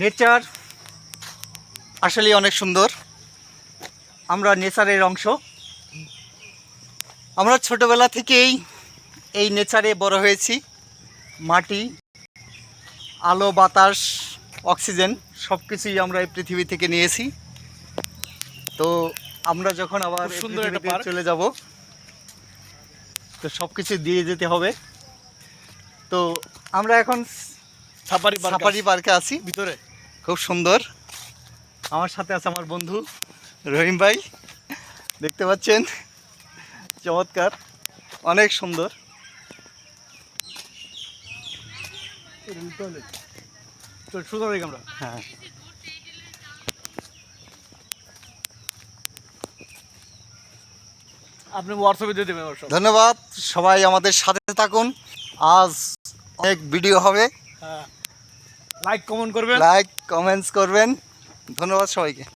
Nature আসলে অনেক সুন্দর। আমরা নেচারের অংশ। আমরা ছোটবেলা থেকেই এই নেচারে বড় হয়েছি। মাটি আলো বাতাস অক্সিজেন সব কিছুই আমরা এই পৃথিবী থেকে নিয়েছি। তো আমরা যখন আবার সুন্দর চলে যাব তো সব কিছু দিয়ে যেতে হবে। তো আমরা এখন সাফারি পার্ক সাফারি পার্কে আছি। ভিতরে। খুব সুন্দর। আমার সাথে আছে আমার বন্ধু রহিম ভাই। দেখতে পাচ্ছেন? চমৎকার। অনেক সুন্দর। সোজা দিকে আমরা। হ্যাঁ। আপনি হোয়াটসঅ্যাপে দিয়ে দেবেন ধন্যবাদ। সবাই আমাদের সাথে থাকুন। আজ অনেক ভিডিও হবে। লাইক কমেন্ট করবেন। লাইক কমেন্টস করবেন। ধন্যবাদ সবাইকে।